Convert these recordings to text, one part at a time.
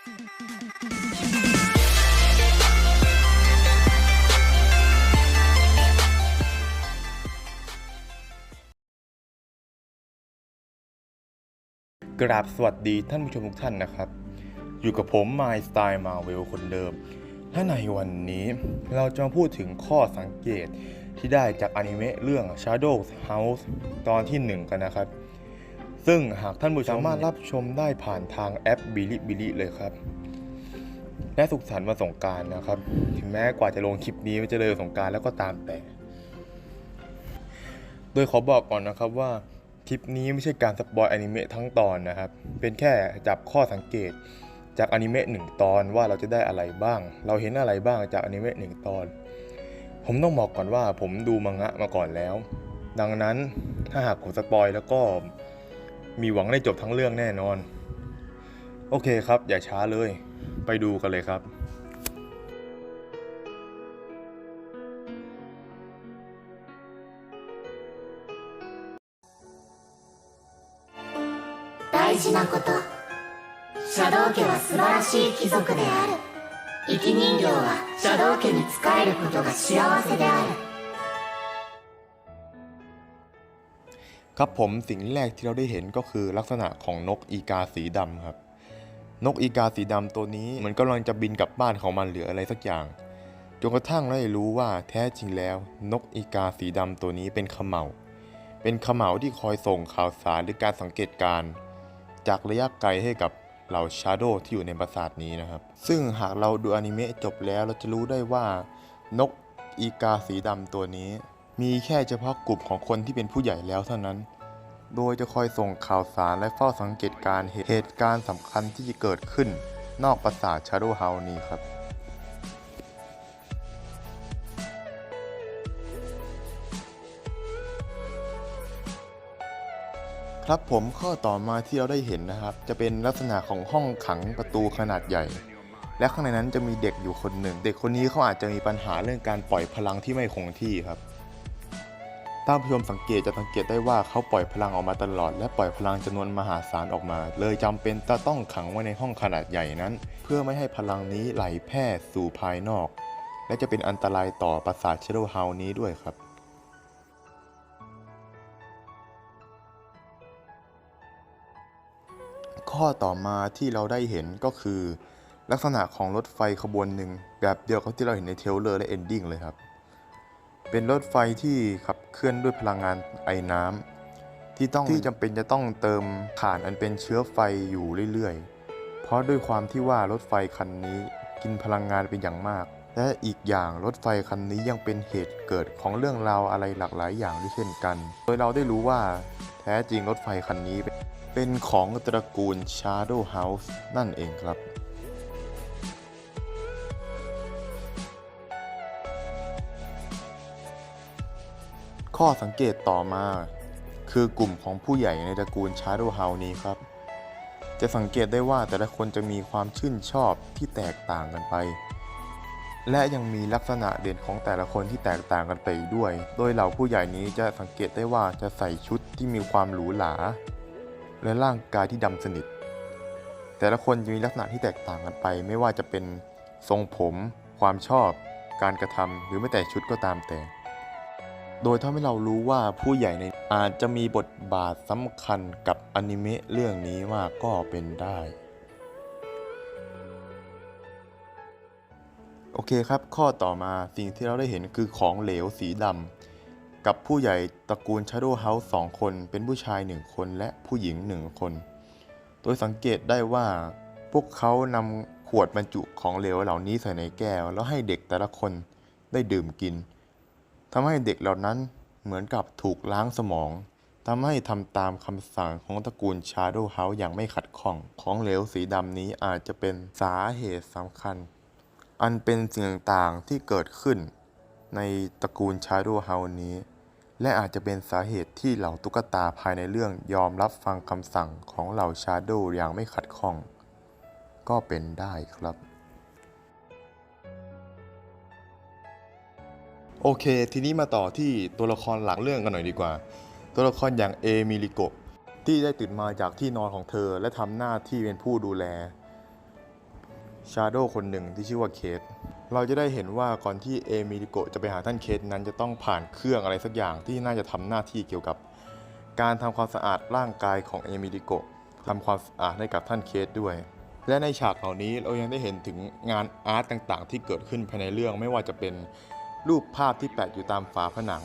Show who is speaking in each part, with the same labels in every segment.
Speaker 1: กราบสวัสดีท่านผู้ชมทุกท่านนะครับ อยู่กับผมม y s t y l e Marvel คนเดิม และในวันนี้เราจะมาพูดถึงข้อสังเกตที่ได้จากอนิเมะเรื่อง Shadow House ตอนที่ 1 กันนะครับ ซึ่งหากท่านผู้ชมสามารถรับชมได้ผ่านทางแอปบิลิบิลิเลยครับ และสุขสันต์วันสงกรารนะครับ ถึงแม้กว่าจะลงคลิปนี้มันจะเลยสงกรารแล้วก็ตามแต่ โดยขอบอกก่อนนะครับว่าคลิปนี้ไม่ใช่การสปอยอนิเมะทั้งตอนนะครับ เป็นแค่จับข้อสังเกตจากอนิเมะหนึ่งตอนว่าเราจะได้อะไรบ้าง เราเห็นอะไรบ้างจากอนิเมะหนึ่งตอน ผมต้องบอกก่อนว่าผมดูมังงะมาก่อนแล้ว ดังนั้นถ้าหากผมสปอยแล้วก็ มีหวังได้จบทั้งเรื่องแน่นอน โอเคครับ อย่าช้าเลย ไปดูกันเลยครับ
Speaker 2: 大事なことシャドウ家は素晴らしい貴族である生き人形はシャドウ家に仕えることが幸せである
Speaker 1: ครับผมสิ่งแรกที่เราได้เห็นก็คือลักษณะของนกอีกาสีดำครับ นกอีกาสีดำตัวนี้มือนกำลังจะบินกลับบ้านของมันหรืออะไรสักอย่างจนกระทั่งเราได้รู้ว่าแท้จริงแล้ว นกอีกาสีดำตัวนี้เป็นขมเหาเป็นขมเหาที่คอยส่งข่าวสารหรือการสังเกตการจากระยะไกลให้กับเหล่าชาโดที่อยู่ในปราสาทนี้นะครับ ซึ่งหากเราดูอนิเมะจบแล้วเราจะรู้ได้ว่านกอีกาสีดำตัวนี้ มีแค่เฉพาะกลุ่มของคนที่เป็นผู้ใหญ่แล้วเท่านั้น โดยจะคอยส่งข่าวสารและเฝ้าสังเกตการเหตุการณ์สำคัญที่จะเกิดขึ้น นอกปราสาทชาโดว์เฮานี้ครับครับผมข้อต่อมาที่เราได้เห็นนะครับ จะเป็นลักษณะของห้องขังประตูขนาดใหญ่ และข้างในนั้นจะมีเด็กอยู่คนหนึ่ง เด็กคนนี้เขาอาจจะมีปัญหาเรื่องการปล่อยพลังที่ไม่คงที่ครับ ท่านผู้ชมสังเกตจะสังเกตได้ว่าเขาปล่อยพลังออกมาตลอด และปล่อยพลังจำนวนมหาศาลออกมา เลยจำเป็นจะต้องขังไว้ในห้องขนาดใหญ่นั้น เพื่อไม่ให้พลังนี้ไหลแพร่สู่ภายนอก และจะเป็นอันตรายต่อปราสาทเชโดเฮานี้ด้วยครับข้อต่อมาที่เราได้เห็นก็คือ ลักษณะของรถไฟขบวนหนึ่งแบบเดียวกับที่เราเห็นในเทลเลอร์และเอนดิ้งเลยครับ เป็นรถไฟที่ขับเคลื่อนด้วยพลังงานไอน้ำที่ต้องที่จำเป็นจะต้องเติมถ่านอันเป็นเชื้อไฟอยู่เรื่อยๆ เพราะด้วยความที่ว่ารถไฟคันนี้กินพลังงานเป็นอย่างมาก และอีกอย่างรถไฟคันนี้ยังเป็นเหตุเกิดของเรื่องราวอะไรหลากหลายอย่างด้วยเช่นกัน โดยเราได้รู้ว่าแท้จริงรถไฟคันนี้เป็นเป็นของตระกูล Shadow House นั่นเองครับ ข้อสังเกตต่อมา คือกลุ่มของผู้ใหญ่ในตระกูล Shadow House นี้ครับ จะสังเกตได้ว่าแต่ละคนจะมีความชื่นชอบที่แตกต่างกันไป และยังมีลักษณะเด่นของแต่ละคนที่แตกต่างกันไปด้วย โดยเหล่าผู้ใหญ่นี้จะสังเกตได้ว่าจะใส่ชุดที่มีความหรูหรา และร่างกายที่ดำสนิท แต่ละคนจะมีลักษณะที่แตกต่างกันไป ไม่ว่าจะเป็นทรงผม ความชอบ การกระทำหรือแม้แต่ชุดก็ตามแต่ โดยทำให้เรารู้ว่าผู้ใหญ่ในอาจจะมีบทบาทสำคัญกับอนิเมะเรื่องนี้มากก็เป็นได้ โอเคครับ ข้อต่อมาสิ่งที่เราได้เห็นคือของเหลวสีดำกับผู้ใหญ่ตระกูล Shadow House สองคน เป็นผู้ชายหนึ่งคนและผู้หญิงหนึ่งคน โดยสังเกตได้ว่า พวกเขานำขวดบรรจุของเหลวเหล่านี้ใส่ในแก้ว แล้วให้เด็กแต่ละคนได้ดื่มกิน ทำให้เด็กเหล่านั้นเหมือนกับถูกล้างสมองทำให้ทำตามคำสั่งของตระกูล Shadow House อย่างไม่ขัดข้อง ของเหลวสีดำนี้อาจจะเป็นสาเหตุสำคัญ อันเป็นสิ่งต่างๆที่เกิดขึ้น ในตระกูล Shadow House นี้ และอาจจะเป็นสาเหตุที่เหล่าตุ๊กตาภายในเรื่องยอมรับฟังคำสั่งของเหล่า Shadow อย่างไม่ขัดข้อง ก็เป็นได้ครับ โอเค ทีนี้มาต่อที่ตัวละครหลักเรื่องกันหน่อยดีกว่า ตัวละครอย่างเอมิลิโกที่ได้ตื่นมาจากที่นอนของเธอ และทำหน้าที่เป็นผู้ดูแลชาโดคนหนึ่งที่ชื่อว่าเคสเราจะได้เห็นว่าก่อนที่เอมิลิโกจะไปหาท่านเคสนั้นจะต้องผ่านเครื่องอะไรสักอย่างที่น่าจะทำหน้าที่เกี่ยวกับ การทำความสะอาดร่างกายของเอมิลิโกทำความสะอาดให้กับท่านเคสด้วย และในฉากเหล่านี้เรายังได้เห็นถึงงานอาร์ตต่างๆ ที่เกิดขึ้นภายในเรื่องไม่ว่าจะเป็น รูปภาพที่แปะอยู่ตามฝาผนัง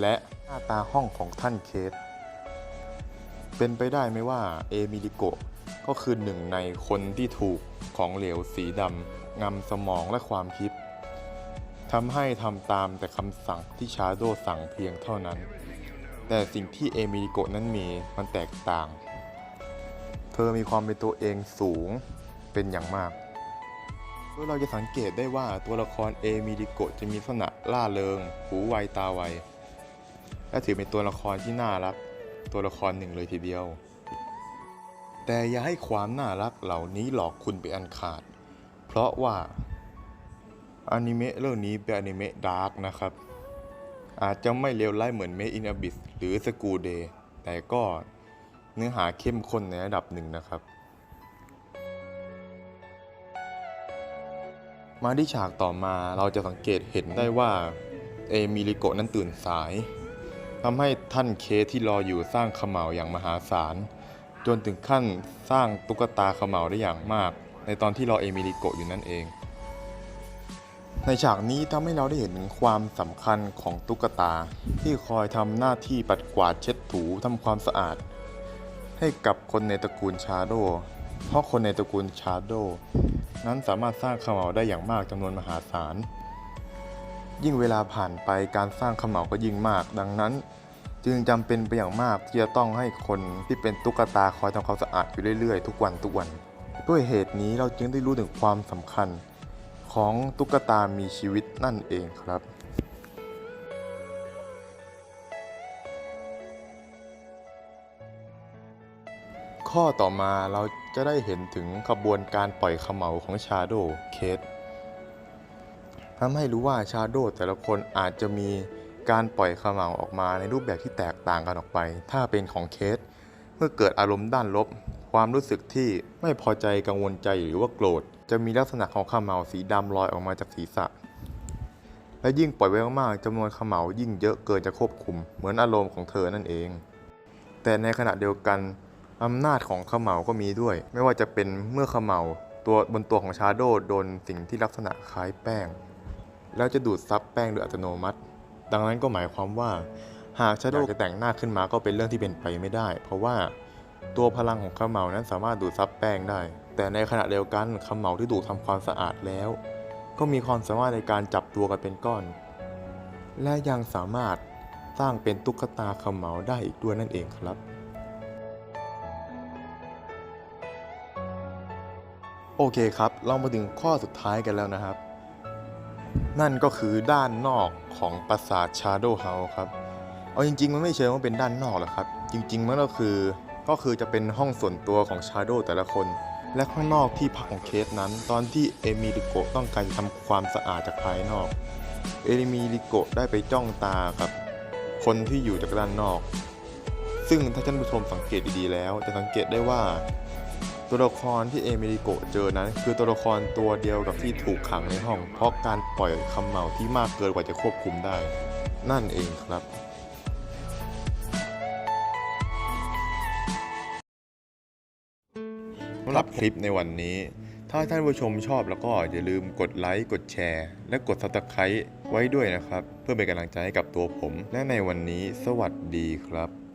Speaker 1: และหน้าตาห้องของท่านเคส เป็นไปได้ไหมว่าเอมิลิโกะก็คือหนึ่งในคนที่ถูกของเหลวสีดำงำสมองและความคิดทำให้ทำตามแต่คำสั่งที่ชาโดสั่งเพียงเท่านั้น แต่สิ่งที่เอมิลิโกะนั้นมีมันแตกต่าง เธอมีความเป็นตัวเองสูงเป็นอย่างมาก โดยเราจะสังเกตได้ว่าตัวละครเอมิลิโกะจะมีลักษณะล่าเริง หูไวตาไว และถือเป็นตัวละครที่น่ารัก ตัวละครหนึ่งเลยทีเดียว แต่อย่าให้ความน่ารักเหล่านี้หลอกคุณไปอันขาด เพราะว่าอนิเมะเรื่องนี้เป็นอนิเมะดาร์กนะครับ อาจจะไม่เลวร้ายเหมือนเมอิน a บิสหรือสกูเดย์แต่ก็เนื้อหาเข้มข้นในระดับหนึ่งนะครับ มาที่ฉากต่อมาเราจะสังเกตเห็นได้ว่าเอมิลิโกะนั้นตื่นสายทำให้ท่านเคที่รออยู่สร้างขม่าวอย่างมหาศาล จนถึงขั้นสร้างตุ๊กตาขม่าวได้อย่างมาก ในตอนที่รอเอมิลิโกะอยู่นั่นเอง ในฉากนี้ทำให้เราได้เห็นถึงความสำคัญของตุ๊กตา ที่คอยทำหน้าที่ปัดกวาดเช็ดถูทำความสะอาด ให้กับคนในตระกูลชาโดเพราะคนในตระกูลชาโด นั้นสามารถสร้างเขม่าได้อย่างมากจำนวนมหาศาล ยิ่งเวลาผ่านไปการสร้างเขม่าก็ยิ่งมาก ดังนั้น จึงจำเป็นไปอย่างมากที่จะต้องให้คนที่เป็นตุ๊กตาคอยทำความสะอาดอยู่เรื่อยๆ ทุกวันทุกวัน ด้วยเหตุนี้เราจึงได้รู้ถึงความสำคัญของตุ๊กตามีชีวิตนั่นเองครับ ข้อต่อมาเราจะได้เห็นถึงขบวนการปล่อยเขมเหลาของชาโดเคสทำให้รู้ว่าชาโดแต่ละคนอาจจะมีการปล่อยเขมเหลาออกมาในรูปแบบที่แตกต่างกันออกไป ถ้าเป็นของเคส เมื่อเกิดอารมณ์ด้านลบ ความรู้สึกที่ไม่พอใจกังวลใจหรือว่าโกรธ จะมีลักษณะของเขมเหลาสีดำลอยออกมาจากศีรษะ และยิ่งปล่อยไว้มากๆจำนวนเขมเหลายิ่งเยอะเกินจะควบคุม เหมือนอารมณ์ของเธอนั่นเอง แต่ในขณะเดียวกัน อำนาจของขมเหลาก็มีด้วย ไม่ว่าจะเป็นเมื่อขมเหลาตัวบนตัวของชาโดโดนสิ่งที่ลักษณะคล้ายแป้ง แล้วจะดูดซับแป้งโดยอัตโนมัติ ดังนั้นก็หมายความว่า หากชาโดจะแต่งหน้าขึ้นมาก็เป็นเรื่องที่เป็นไปไม่ได้ เพราะว่าตัวพลังของขมเหลานั้นสามารถดูดซับแป้งได้ แต่ในขณะเดียวกันขมเหลาที่ถูกทำความสะอาดแล้ว ก็มีความสามารถในการจับตัวกันเป็นก้อน และยังสามารถสร้างเป็นตุ๊กตาขมเหลาได้อีกด้วยนั่นเองครับ โอเคครับ เรามาถึงข้อสุดท้ายกันแล้วนะครับ นั่นก็คือด้านนอกของปราสาท Shadow House ครับ เอาจริง ๆ มันไม่เชิงว่าเป็นด้านนอกหรอกครับ จริง ๆ มันก็คือก็คือจะเป็นห้องส่วนตัวของ Shadow แต่ละคน และข้างนอกที่พักของเคสนั้น ตอนที่เอมิลิโกะต้องการจะทำความสะอาดจากภายนอก เอมิลิโกะได้ไปจ้องตากับ คนที่อยู่จากด้านนอก ซึ่งถ้าท่านผู้ชมสังเกตดีๆแล้ว จะสังเกตได้ว่า ตัวละครที่เอมิลิโกเจอนั้น คือตัวละครตัวเดียวกับที่ถูกขังในห้อง เพราะการปล่อยคำเหมาที่มากเกินกว่าจะควบคุมได้ นั่นเองครับสำหรับคลิปในวันนี้ ถ้าท่านผู้ชมชอบแล้วก็อย่าลืมกดไลค์กดแชร์ และกด subscribe ไว้ด้วยนะครับ เพื่อเป็นกำลังใจให้กับตัวผม และในวันนี้สวัสดีครับ